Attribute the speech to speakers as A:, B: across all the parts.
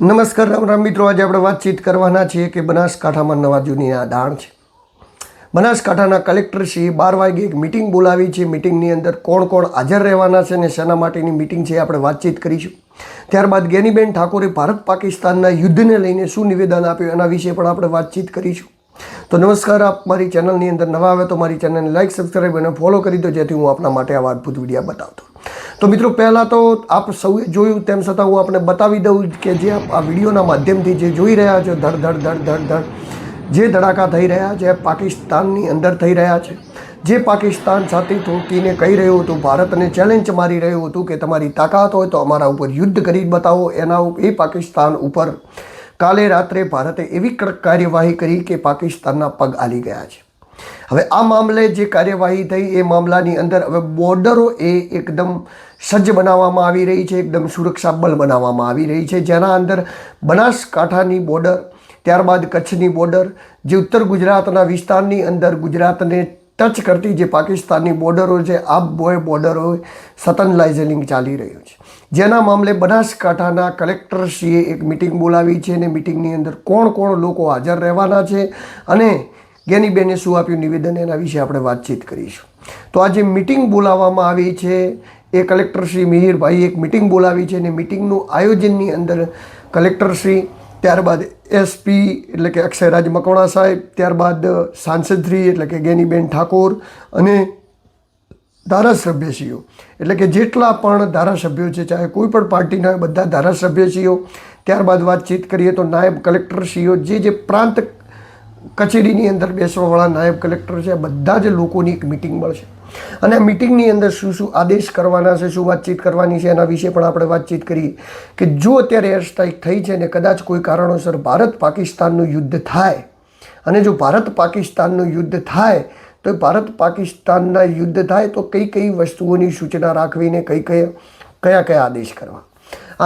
A: નમસ્કાર, રામ રામ મિત્રો. આજે આપણે વાતચીત કરવાના છીએ કે બનાસકાંઠામાં નવા જૂની આ દાણ છે. બનાસકાંઠાના કલેક્ટરશ્રીએ બાર વાગે એક મિટિંગ બોલાવી છે. મિટિંગની અંદર કોણ કોણ હાજર રહેવાના છે અને શેના માટેની મિટિંગ છે આપણે વાતચીત કરીશું. ત્યારબાદ ગેનીબેન ઠાકોરે ભારત પાકિસ્તાનના યુદ્ધને લઈને શું નિવેદન આપ્યું એના વિશે પણ આપણે વાતચીત કરીશું. તો નમસ્કાર, આપ મારી ચેનલની અંદર નવા આવે તો મારી ચેનલને લાઇક સબસ્ક્રાઈબ અને ફોલો કરી દો જેથી હું આપના માટે આવા અદભુત વિડીયા બતાવતો તો મિત્રો, પહેલાં તો આપ સૌએ જોયું તેમ છતાં હું આપણે બતાવી દઉં કે જે આ વિડીયોના માધ્યમથી જે જોઈ રહ્યા છો, ધડ ધડ ધડ ધડ ધડ, જે ધડાકા થઈ રહ્યા છે પાકિસ્તાનની અંદર થઈ રહ્યા છે. જે પાકિસ્તાન સાથે તુર્કીને કહી રહ્યું હતું, ભારતને ચેલેન્જ મારી રહ્યું હતું કે તમારી તાકાત હોય તો અમારા ઉપર યુદ્ધ કરી બતાવો. એના એ પાકિસ્તાન ઉપર કાલે રાત્રે ભારતે એવી કડક કાર્યવાહી કરી કે પાકિસ્તાનના પગ આલી ગયા છે. હવે આ મામલે જે કાર્યવાહી થઈ, એ મામલાની અંદર હવે બોર્ડરો એ એકદમ સજ્જ બનાવવામાં આવી રહી છે, એકદમ સુરક્ષા બળ બનાવવામાં આવી રહી છે. જેના અંદર બનાસકાંઠાની બોર્ડર ત્યારબાદ કચ્છની બોર્ડર જે ઉત્તર ગુજરાતના વિસ્તારની અંદર ગુજરાતને ટચ કરતી જે પાકિસ્તાનની બોર્ડરો છે, આ બોય બોર્ડરો સતન લાઇઝલિંગ ચાલી રહ્યું છે. જેના મામલે બનાસકાંઠાના કલેક્ટરશ્રીએ એક મિટિંગ બોલાવી છે અને મિટિંગની અંદર કોણ કોણ લોકો હાજર રહેવાના છે અને ગેનીબેને શું આપ્યું નિવેદન એના વિશે આપણે વાતચીત કરીશું. તો આ જે મિટિંગ બોલાવવામાં આવી છે એ કલેક્ટર શ્રી મિહિરભાઈ એક મિટિંગ બોલાવી છે અને મિટિંગનું આયોજનની અંદર કલેક્ટર શ્રી, ત્યારબાદ એસપી એટલે કે અક્ષયરાજ મકવાણા સાહેબ, ત્યારબાદ સાંસદશ્રી એટલે કે ગેનીબેન ઠાકોર અને ધારાસભ્યશ્રીઓ. એટલે કે જેટલા પણ ધારાસભ્યો છે, ચાહે કોઈ પણ પાર્ટીના બધા ધારાસભ્યશ્રીઓ. ત્યારબાદ વાતચીત કરીએ તો નાયબ કલેક્ટરશ્રીઓ જે જે પ્રાંત કચેરીની અંદર બેસવાવાળા નાયબ કલેક્ટર છે બધા જ લોકોની એક મિટિંગ મળશે. અને આ મિટિંગની અંદર શું શું આદેશ કરવાના છે, શું વાતચીત કરવાની છે એના વિશે પણ આપણે વાતચીત કરીએ કે જો અત્યારે એર સ્ટ્રાઇક થઈ છે ને કદાચ કોઈ કારણોસર ભારત પાકિસ્તાનનું યુદ્ધ થાય, અને જો ભારત પાકિસ્તાનનું યુદ્ધ થાય, તો ભારત પાકિસ્તાનના યુદ્ધ થાય તો કઈ કઈ વસ્તુઓની સૂચના રાખવીને કઈ કઈ કયા કયા આદેશ કરવા?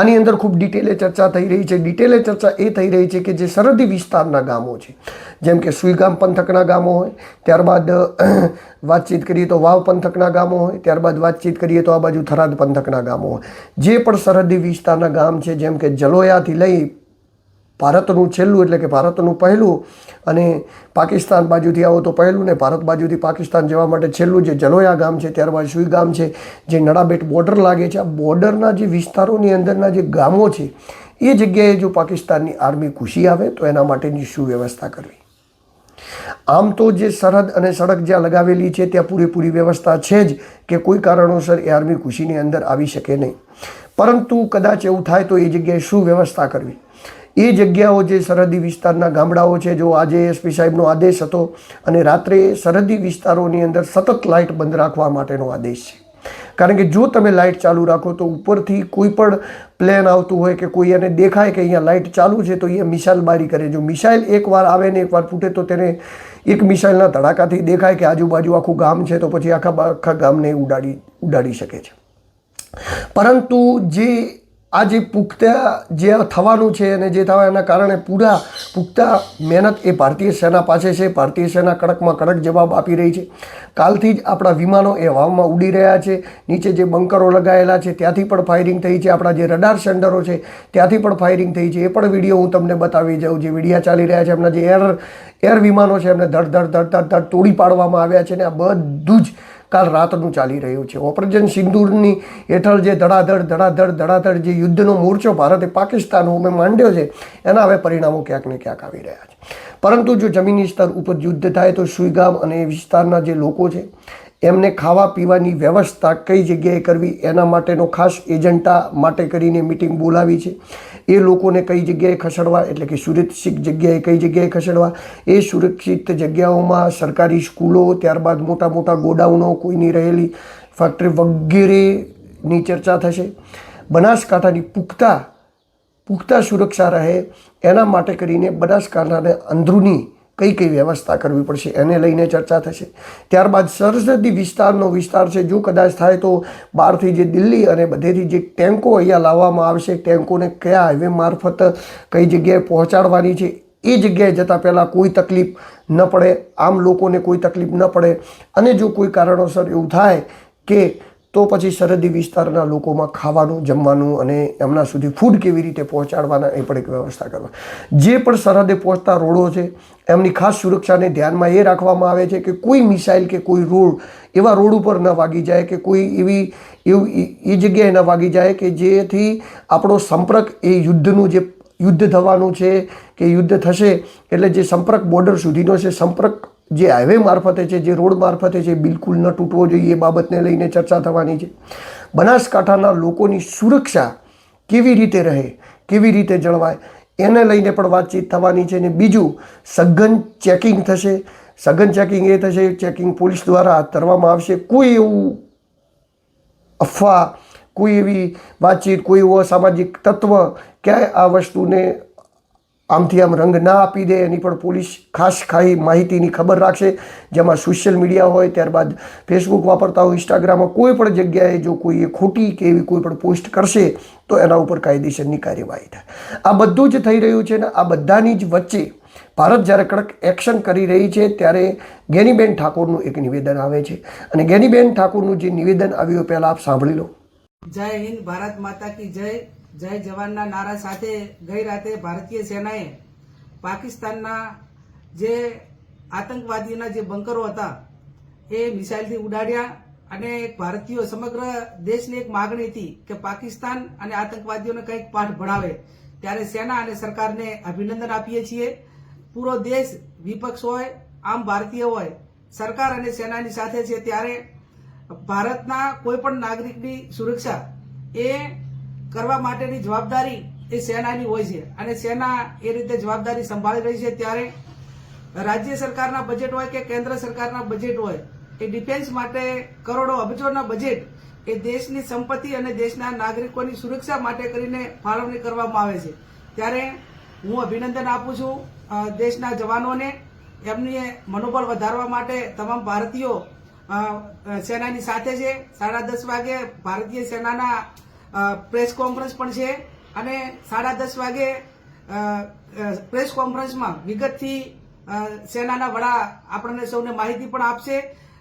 A: આની અંદર ખૂબ ડિટેલે ચર્ચા થઈ રહી છે. ડિટેલે ચર્ચા એ થઈ રહી છે કે જે સરહદી વિસ્તારના ગામો છે. જેમ કે સુઈગામ પંથકના ગામો હોય, ત્યારબાદ વાતચીત કરીએ તો વાવ પંથકના ગામો હોય, ત્યારબાદ વાતચીત કરીએ તો આ બાજુ થરાદ પંથકના ગામો હોય. જે પણ સરહદી વિસ્તારના ગામ છે, જેમ કે જલોયાથી લઈ ભારતનું છેલ્લું એટલે કે ભારતનું પહેલું અને પાકિસ્તાન બાજુથી આવો તો પહેલું ને ભારત બાજુથી પાકિસ્તાન જવા માટે છેલ્લું જે જલોયા ગામ છે ત્યારબાદ સુઈ ગામ છે, જે નડાબેટ બોર્ડર લાગે છે. આ બોર્ડરના જે વિસ્તારોની અંદરના જે ગામો છે, એ જગ્યાએ જો પાકિસ્તાનની આર્મી ઘૂસી આવે તો એના માટેની શું વ્યવસ્થા કરવી. આમ તો જે સરહદ અને સડક જ્યાં લગાવેલી છે ત્યાં પૂરેપૂરી વ્યવસ્થા છે જ કે કોઈ કારણોસર એ આર્મી ખુશીની અંદર આવી શકે નહીં. પરંતુ કદાચ એવું થાય તો એ જગ્યાએ શું વ્યવસ્થા કરવી. એ જગ્યાઓ જે સરહદી વિસ્તારના ગામડાઓ છે, જો આજે એસપી સાહેબનો આદેશ હતો અને રાત્રે સરહદી વિસ્તારોની અંદર સતત લાઇટ બંધ રાખવા માટેનો આદેશ છે. કારણ કે જો તમે લાઇટ ચાલુ રાખો તો ઉપરથી કોઈ પણ પ્લેન આવતું હોય કે કોઈ એને દેખાય કે અહીંયા લાઇટ ચાલુ છે, તો અહીંયા મિસાઇલબારી કરે. જો મિસાઇલ એકવાર આવે ને એકવાર ફૂટે તો તેને એક મિસાઇલના ધડાકાથી દેખાય કે આજુબાજુ આખું ગામ છે, તો પછી આખા આખા ગામને ઉડાડી ઉડાડી શકે છે. પરંતુ જે આ જે પુખ્તા જે થવાનું છે અને જે થવા એના કારણે પૂરા પુખ્તા મહેનત એ ભારતીય સેના પાસે છે. ભારતીય સેના કડકમાં કડક જવાબ આપી રહી છે. કાલથી જ આપણા વિમાનો એ હવામાં ઉડી રહ્યા છે. નીચે જે બંકરો લગાવેલા છે ત્યાંથી પણ ફાયરિંગ થઈ છે. આપણા જે રડાર સેન્ટરો છે ત્યાંથી પણ ફાયરિંગ થઈ છે. એ પણ વીડિયો હું તમને બતાવી જાઉં. જે વિડીયા ચાલી રહ્યા છે એમના જે એર એર વિમાનો છે એમને ધડ ધડ ધડ ધડ ધડ તોડી પાડવામાં આવ્યા છે ને આ બધું જ કાલ રાતનું ચાલી રહ્યું છે. ઓપરેશન સિંદૂરની હેઠળ જે ધડાધડ ધડાધડ ધડાધડ જે યુદ્ધનો મોરચો ભારતે પાકિસ્તાન ઉમે માંડ્યો છે, એના હવે પરિણામો ક્યાંક ને ક્યાંક આવી રહ્યા છે. પરંતુ જો જમીની સ્તર ઉપર યુદ્ધ થાય તો સુઈગામ અને વિસ્તારના જે લોકો છે, એમને ખાવા પીવાની વ્યવસ્થા કઈ જગ્યાએ કરવી એના માટેનો ખાસ એજન્ટા માટે કરીને મિટિંગ બોલાવી છે. એ લોકોને કઈ જગ્યાએ ખસેડવા, એટલે કે સુરક્ષિત જગ્યાએ કઈ જગ્યાએ ખસેડવા, એ સુરક્ષિત જગ્યાઓમાં સરકારી સ્કૂલો, ત્યારબાદ મોટા મોટા ગોડાઉનો કોઈની રહેલી ફેક્ટરી વગેરેની ચર્ચા થશે. બનાસકાંઠાની પુખ્તા પુખ્તા સુરક્ષા રહે, એના માટે કરીને બનાસકાંઠાને અંદરૂની કઈ કઈ વ્યવસ્થા કરવી પડશે એને લઈને ચર્ચા થશે. ત્યારબાદ સરહદી વિસ્તારનો વિસ્તાર છે, જો કદાચ થાય તો બહારથી જે દિલ્હી અને બધેથી જે ટેન્કો અહીંયા લાવવામાં આવશે, ટેન્કોને કયા હાઈવે મારફત કઈ જગ્યાએ પહોંચાડવાની છે, એ જગ્યાએ જતાં પહેલાં કોઈ તકલીફ ન પડે, આમ લોકોને કોઈ તકલીફ ન પડે. અને જો કોઈ કારણોસર એવું થાય કે તો પછી સરહદી વિસ્તારના લોકોમાં ખાવાનું, જમવાનું અને એમના સુધી ફૂડ કેવી રીતે પહોંચાડવાના એ પણ એક વ્યવસ્થા કરવા. જે પણ સરહદે પહોંચતા રોડો છે, એમની ખાસ સુરક્ષાને ધ્યાનમાં એ રાખવામાં આવે છે કે કોઈ મિસાઇલ કે કોઈ રોડ એવા રોડ ઉપર ન વાગી જાય કે કોઈ એવી, એવું એ જગ્યાએ ન વાગી જાય કે જેથી આપણો સંપર્ક એ યુદ્ધનું જે યુદ્ધ થવાનું છે, કે યુદ્ધ થશે, એટલે જે સંપર્ક બોર્ડર સુધીનો છે, સંપર્ક જે હાઈવે મારફતે છે, જે રોડ મારફતે છે, બિલકુલ ન તૂટવો જોઈએ એ બાબતને લઈને ચર્ચા થવાની છે. બનાસકાંઠાના લોકોની સુરક્ષા કેવી રીતે રહે, કેવી રીતે જળવાય, એને લઈને પણ વાતચીત થવાની છે ને બીજું સઘન ચેકિંગ થશે. સઘન ચેકિંગ એ થશે ચેકિંગ પોલીસ દ્વારા હાથ આવશે. કોઈ એવું અફવા, કોઈ એવી વાતચીત, કોઈ એવો સામાજિક તત્વ ક્યાંય આ વસ્તુને આમથી આમ રંગ ના આપી દે એની પણ પોલીસ ખાસ ખાઈ માહિતીની ખબર રાખશે. જેમાં સોશિયલ મીડિયા હોય, ત્યારબાદ ફેસબુક વાપરતા હોય ઇન્સ્ટાગ્રામમાં કોઈ પણ જગ્યાએ જો કોઈ એ ખોટી કે એવી કોઈ પણ પોસ્ટ કરશે, તો એના ઉપર કાયદેસરની કાર્યવાહી થાય. આ બધું જ થઈ રહ્યું છે ને આ બધાની જ વચ્ચે ભારત જ્યારે કડક એક્શન કરી રહી છે, ત્યારે ગેનીબેન ઠાકોરનું એક નિવેદન આવે છે. અને ગેનીબેન ઠાકોરનું જે નિવેદન આવ્યું પહેલાં આપ સાંભળી લો.
B: જય હિન્દ, ભારત માતા કી જય. જય જવાનના નારા સાથે ગઈ રાતે ભારતીય સેનાએ પાકિસ્તાનના જે આતંકવાદીઓના જે બંકરો હતા, એ મિસાઇલથી ઉડાડ્યા અને ભારતીયો સમગ્ર દેશની એક માગણી હતી કે પાકિસ્તાન અને આતંકવાદીઓને કંઈક પાઠ ભણાવે. ત્યારે સેના અને સરકારને અભિનંદન આપીએ છીએ. પૂરો દેશ વિપક્ષ હોય, આમ ભારતીય હોય, સરકાર અને સેનાની સાથે છે, ત્યારે ભારતના કોઈ પણ નાગરિકની સુરક્ષા એ કરવા માટેની જવાબદારી એ સેનાની હોય છે. અને સેના એ રીતે જવાબદારી સંભાળી રહી છે ત્યારે રાજ્ય સરકારના બજેટ હોય કે કેન્દ્ર સરકારના બજેટ હોય, એ ડિફેન્સ માટે કરોડો અબજોના બજેટ એ દેશની સંપત્તિ અને દેશના નાગરિકોની સુરક્ષા માટે કરીને ફાળવણી કરવામાં આવે છે. ત્યારે હું અભિનંદન આપું છું દેશના જવાનોને, એમની મનોબળ વધારવા માટે તમામ ભારતીયો સેનાની સાથે છે. સાડા દસ વાગે ભારતીય સેનાના પ્રેસ કોન્ફરન્સ પણ છે અને સાડા દસ વાગે પ્રેસ કોન્ફરન્સમાં વિગતથી સેનાના વડા આપણને સૌને માહિતી પણ આપશે.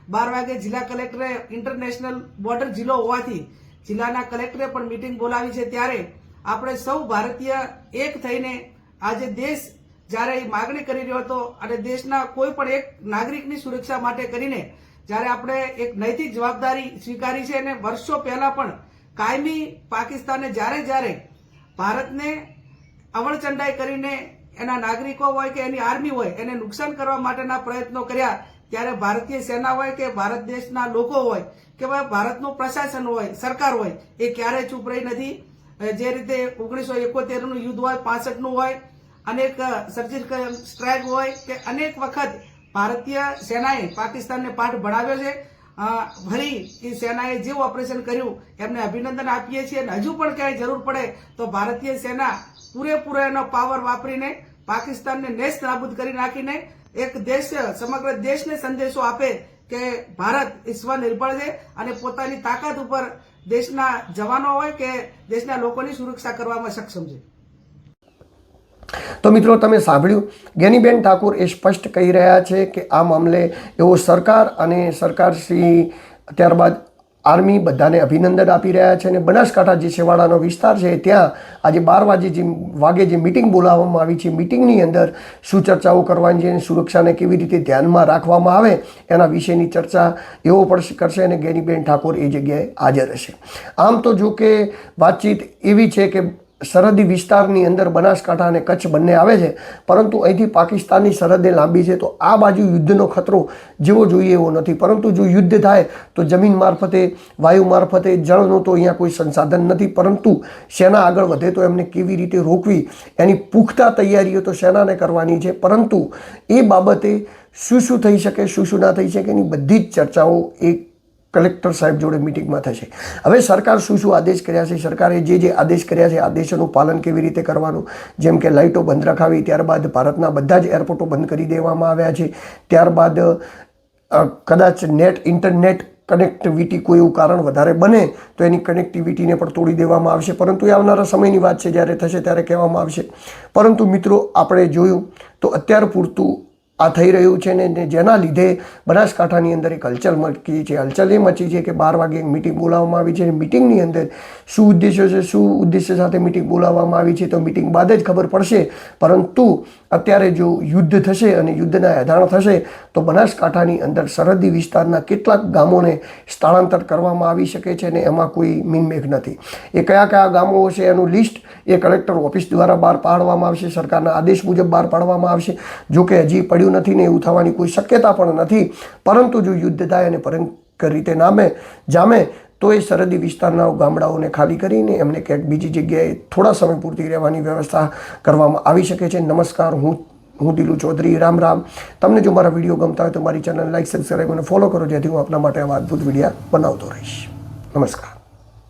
B: બાર વાગે જિલ્લા કલેક્ટરે ઇન્ટરનેશનલ બોર્ડર જિલ્લો હોવાથી જિલ્લાના કલેક્ટરે પણ મીટિંગ બોલાવી છે ત્યારે આપણે સૌ ભારતીય એક થઈને આજે દેશ જ્યારે એ માગણી કરી રહ્યો હતો અને દેશના કોઈ પણ એક નાગરિકની સુરક્ષા માટે કરીને જ્યારે આપણે એક નૈતિક જવાબદારી સ્વીકારી છે અને વર્ષો પહેલા પણ કાયમી પાકિસ્તાને જ્યારે જ્યારે ભારતને અવળચંડાઈ કરીને એના નાગરિકો હોય કે એની આર્મી હોય એને નુકસાન કરવા માટેના પ્રયત્નો કર્યા, ત્યારે ભારતીય સેના હોય કે ભારત દેશના લોકો હોય કે ભાઈ ભારતનું પ્રશાસન હોય, સરકાર હોય, એ ક્યારેય ચૂપ રહી નથી. જે રીતે ઓગણીસો એકોતેરનું યુદ્ધ હોય, પાસઠનું હોય, અનેક સર્જિકલ સ્ટ્રાઇક હોય કે અનેક વખત ભારતીય સેનાએ પાકિસ્તાનને પાઠ ભણાવ્યો છે. ફરી એ સેનાએ જે ઓપરેશન કર્યું, એમને અભિનંદન આપીએ છીએ અને હજુ પણ ક્યાંય જરૂર પડે તો ભારતીય સેના પૂરેપૂરો એનો પાવર વાપરીને પાકિસ્તાનને નેસ્ત નાબૂદ કરી નાખીને એક દેશ, સમગ્ર દેશને સંદેશો આપે કે ભારત એ સ્વનિર્ભર છે અને પોતાની તાકાત ઉપર દેશના જવાનો હોય કે દેશના લોકોની સુરક્ષા કરવામાં સક્ષમ છે.
A: તો મિત્રો, તમે સાંભળ્યું? જ્ઞાનીબેન ઠાકુર એ સ્પષ્ટ કહી રહ્યા છે કે આ મામલે એવો સરકાર અને સરકારશ્રી ત્યારબાદ આર્મી બધાને અભિનંદન આપી રહ્યા છે અને બનાસકાંઠા જે છેવાડાનો વિસ્તાર છે, ત્યાં આજે બાર વાગે જે વાગે જે મિટિંગ બોલાવવામાં આવી છે, મિટિંગની અંદર શું ચર્ચાઓ કરવાની છે અને સુરક્ષાને કેવી રીતે ધ્યાનમાં રાખવામાં આવે એના વિશેની ચર્ચા એવો પણ કરશે અને જ્ઞાનીબેન ઠાકોર એ જગ્યાએ હાજર હશે આમ તો જો કે વાતચીત એવી છે કે સરહદી વિસ્તારની અંદર બનાસકાંઠા અને કચ્છ બંને આવે છે. પરંતુ અહીંથી પાકિસ્તાનની સરહદે લાંબી છે. તો આ બાજુ યુદ્ધનો ખતરો જેવો જોઈએ એવો નથી. પરંતુ જો યુદ્ધ થાય, તો જમીન મારફતે, વાયુ મારફતે, જળનો તો અહીંયા કોઈ સંસાધન નથી. પરંતુ સેના આગળ વધે તો એમને કેવી રીતે રોકવી? એની પુખ્તા તૈયારીઓ તો સેનાને કરવાની છે. પરંતુ એ બાબતે શું શું થઈ શકે, શું શું ના થઈ શકે, એની બધી જ ચર્ચાઓ એક કલેક્ટર સાહેબ જોડે મિટિંગમાં થશે. હવે સરકાર શું શું આદેશ કર્યા છે? સરકારે જે જે આદેશ કર્યા છે, આદેશોનું પાલન કેવી રીતે કરવાનું? જેમ કે લાઇટો બંધ રખાવી, ત્યારબાદ ભારતના બધા જ એરપોર્ટો બંધ કરી દેવામાં આવ્યા છે. ત્યારબાદ કદાચ નેટ, ઇન્ટરનેટ કનેક્ટિવિટી કોઈ એવું કારણ વધારે બને, તો એની કનેક્ટિવિટીને પણ તોડી દેવામાં આવશે. પરંતુ એ આવનારા સમયની વાત છે, જ્યારે થશે ત્યારે કહેવામાં આવશે. પરંતુ મિત્રો, આપણે જોયું તો અત્યાર પૂરતું આ થઈ રહ્યું છે ને જેના લીધે બનાસકાંઠાની અંદર એક હલચલ મચી છે. હલચલ એ મચી છે કે બાર વાગે એક મિટિંગ બોલાવવામાં આવી છે. અને મિટિંગની અંદર શું ઉદ્દેશ્ય છે, શું ઉદ્દેશ્ય સાથે મિટિંગ બોલાવવામાં આવી છે તો મિટિંગ બાદ જ ખબર પડશે. પરંતુ અત્યારે જો યુદ્ધ થશે અને યુદ્ધના એધાણ થશે તો બનાસકાંઠાની અંદર સરહદી વિસ્તારના કેટલાક ગામોને સ્થળાંતર કરવામાં આવી શકે છે ને એમાં કોઈ મીનમેઘ નથી. એ કયા કયા ગામો હશે એનું લિસ્ટ એ કલેક્ટર ઓફિસ દ્વારા બહાર પાડવામાં આવશે. સરકારના આદેશ મુજબ બહાર પાડવામાં આવશે. જો કે હજી પડ્યું નથી ને એવું થવાની કોઈ શક્યતા પણ નથી. પરંતુ જો યુદ્ધ થાય અને ભયંકર રીતે નામે, જામે, તો એ સરહદી વિસ્તારના ગામડાઓને ખાલી કરીને એમને ક્યાંક બીજી જગ્યાએ થોડા સમય પૂરતી રહેવાની વ્યવસ્થા કરવામાં આવી શકે છે. નમસ્કાર, હું હું દિલુ ચૌધરી. રામ રામ. તમને જો મારા વીડિયો ગમતા હોય તો મારી ચેનલ લાઈક, સબસ્ક્રાઈબ અને ફોલો કરો. જેથી હું આપના માટે આવા અદ્ભુત વિડીયા બનાવતો રહીશ. નમસ્કાર.